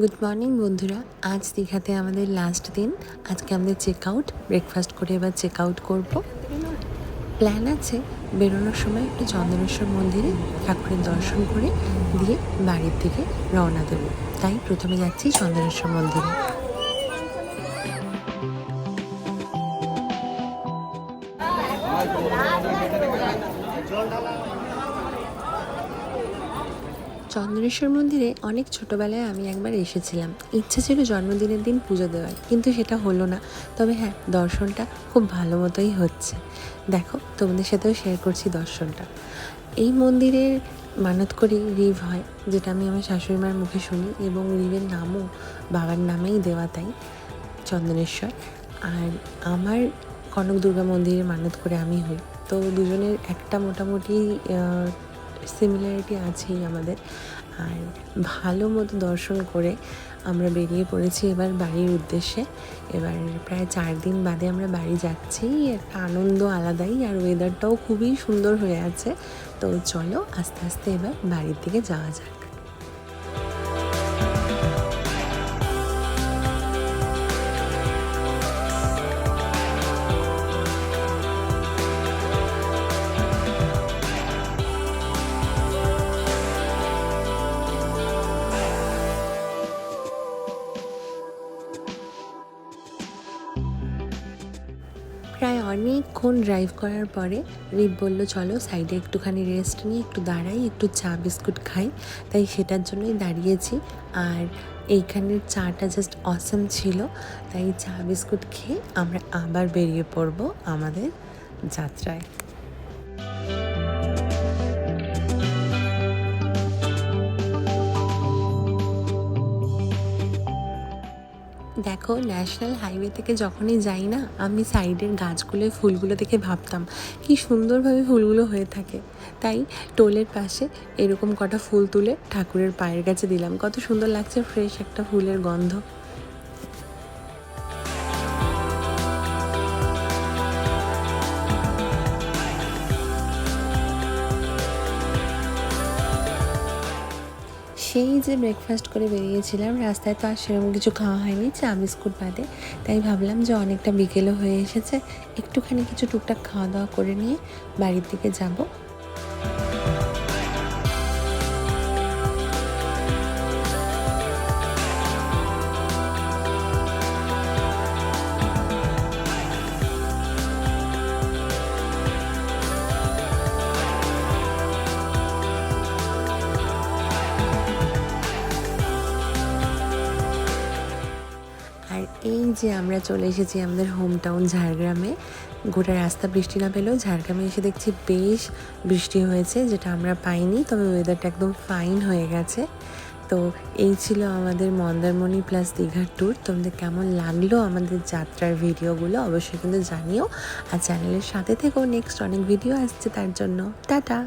Good morning বন্ধুরা। আজ দীঘাতে আমাদের লাস্ট দিন। আজকে আমাদের চেক আউট ব্রেকফাস্ট করে এবার চেক আউট করব। প্ল্যান আছে বেরোনোর সময় একটু চন্দনেশ্বর মন্দিরে ঠাকুরের দর্শন করে দিয়ে বাড়ির দিকে রওনা দেবো। তাই প্রথমে যাচ্ছি চন্দনেশ্বর মন্দিরে। চন্দনেশ্বর মন্দিরে অনেক ছোটোবেলায় আমি একবার এসেছিলাম। ইচ্ছে ছিল জন্মদিনের দিন পুজো দেওয়ার, কিন্তু সেটা হলো না। তবে হ্যাঁ দর্শনটা খুব ভালো মতোই হচ্ছে। দেখো, তোমাদের সাথেও শেয়ার করছি দর্শনটা। এই মন্দিরের মানত করি রিভ হয়, যেটা আমি আমার শাশুড়ি মার মুখে শুনি, এবং রিভের নামও বাবার নামেই দেওয়া তাই চন্দনেশ্বর আর আমার কনক দুর্গা মন্দিরে মানত করে আমি হই। তো দুজনের একটা মোটামুটি সিমিলারিটি আছেই আমাদের। আর ভালো মতো দর্শন করে আমরা বেরিয়ে পড়েছি এবার বাড়ির উদ্দেশ্যে। এবার প্রায় চার দিন বাদে আমরা বাড়ি যাচ্ছি। একটা আনন্দ আলাদাই আর ওয়েদারটাও খুবই সুন্দর হয়ে আছে। তো চলো আস্তে আস্তে এবার বাড়ির দিকে যাওয়া যাক। অনেকক্ষণ ড্রাইভ করার পরে রিপ বলল, চলো সাইডে একটুখানি রেস্ট নিয়ে একটু দাঁড়াই, একটু চা বিস্কুট খাই। তাই সেটার জন্যই দাঁড়িয়েছি। আর এইখানের চাটা জাস্ট অসম ছিল। তাই চা বিস্কুট খেয়ে আমরা আবার বেরিয়ে পড়ব আমাদের যাত্রায়। দেখো ন্যাশনাল হাইওয়ে থেকে যখনই যাই না, আমি সাইডের গাছগুলোয় ফুলগুলো দেখে ভাবতাম, কি সুন্দরভাবে ফুলগুলো হয়ে থাকে। তাই টোলের পাশে এরকম কটা ফুল তুলে ঠাকুরের পায়ের কাছে দিলাম। কত সুন্দর লাগছে ফ্রেশ একটা ফুলের গন্ধ। সেই যে ব্রেকফাস্ট করে বেরিয়েছিলাম, রাস্তায় তো আর সেরকম কিছু খাওয়া হয়নি, চা, বিস্কুট বাদে। তাই ভাবলাম যে অনেকটা বিকেলও হয়ে এসেছে, একটুখানি কিছু টুকটাক খাওয়া দাওয়া করে নিয়ে বাড়ির দিকে যাব। এই যে আমরা চলে এসেছি আমাদের হোম টাউন ঝাড়গ্রামে। গোটা রাস্তা বৃষ্টি না পেলেও ঝাড়গ্রামে এসে দেখছি বেশ বৃষ্টি হয়েছে, যেটা আমরা পাইনি, তবে ওয়েদারটা একদম ফাইন হয়ে গেছে। তো এই ছিল আমাদের মন্দারমণি প্লাস দীঘার ট্যুর তোমাদের কেমন লাগল আমাদের যাত্রার ভিডিওগুলো অবশ্যই কিন্তু জানিও। আর চ্যানেলের সাথে থেকেও নেক্সট অনেক ভিডিও আসছে, তার জন্য টাটা!